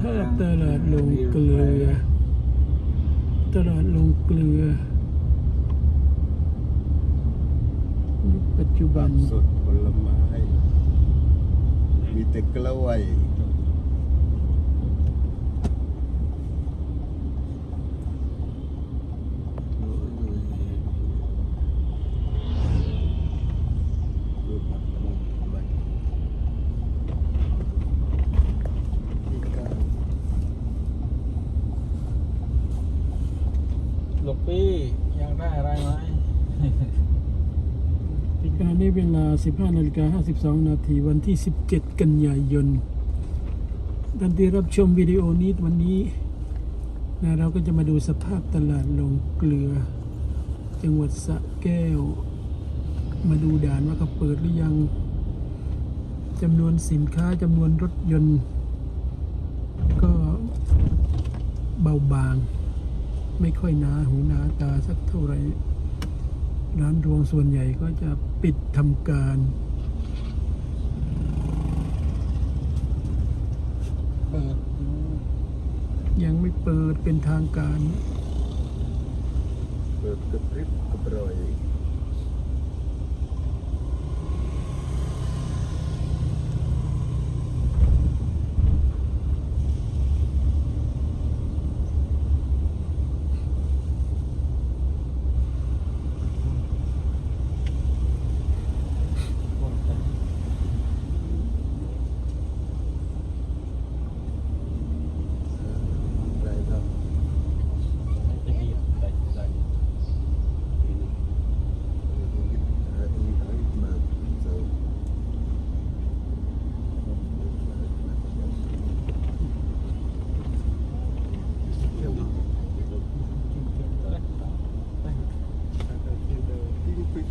ภาพตลาดลงเกลือ ตลาดลงเกลือยุคปัจจุบันสดผลไม้ มีแต่กล้วยรูปมันมันมันที่การ หลบปี้ยังได้อะไรไหม ในี้เวลา 15นาฬิกา52 นาทีวันที่ 17 กันยายนท่านที่รับชมวิดีโอนี้วันนี้นะเราก็จะมาดูสภาพตลาดลงเกลือ จังหวัดสระแก้ว มาดูด่านว่าเขาเปิดหรือยังจำนวนสินค้าจำนวนรถยนต์ ก็เบาบาง ไม่ค่อยหนาหูหนาตาสักเท่าไหร่ ร้านรวงส่วนใหญ่ก็จะปิดทำการเปิดยังไม่เปิดเป็นทางการ เปิดกระพริบกระปรอย คนจะ อะไรครับ จะดีได้ได้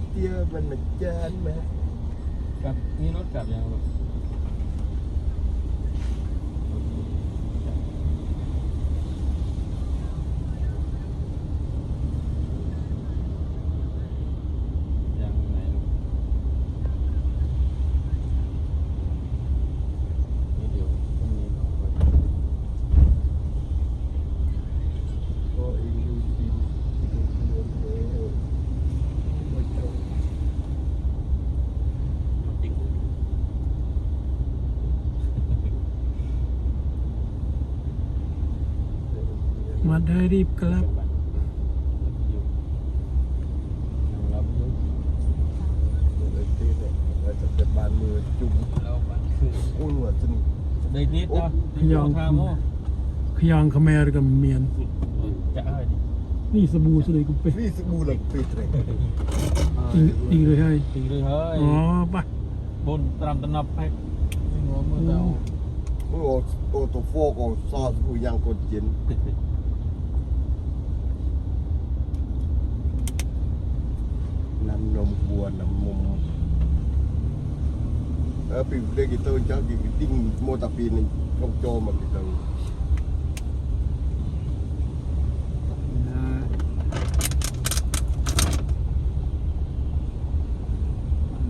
เตี้ยมันมันจานไหมกลับมีรถกลับยังลูกยังไหนลูกนี่เดี๋ยวพรุ่งนี้ต้องไป ก็เองดูดีดูเดินแล้วไม่ต้อง มาได้รีบกลับรับยุเลยเต้เนี่ยเราจะเป็นบานมือจุ่มเราบันคืออุ้นหัวจน ได้นิดเนาะยองทามโมขยองขแมรกับเมียน จะเอาดินี่สบู่สเลยกูไปนี่สบู่หลักปิดเลยจริงจริงเลยให้จริงเลยเฮ้ยอ๋อไปบนตรำตะนับไปไม่งอมือเราโอ้โหโอ้ตัวโฟกของซอสกูยังกดจิ นมวัวน้ำมุมเออปีเด็กกี่ตัวจ้ากี่ติ้งโมตาปีน้องโจมากี่ตัว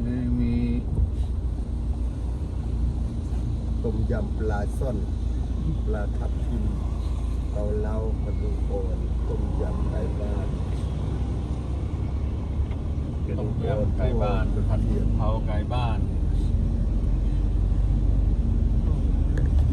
นี่มีต้มยำปล เกาเหลากระดูกอ่อนต้มไก่บ้านกระต้ดูมกอ่อนยำไก่บ้านกระผัดเผาไกลบ้าน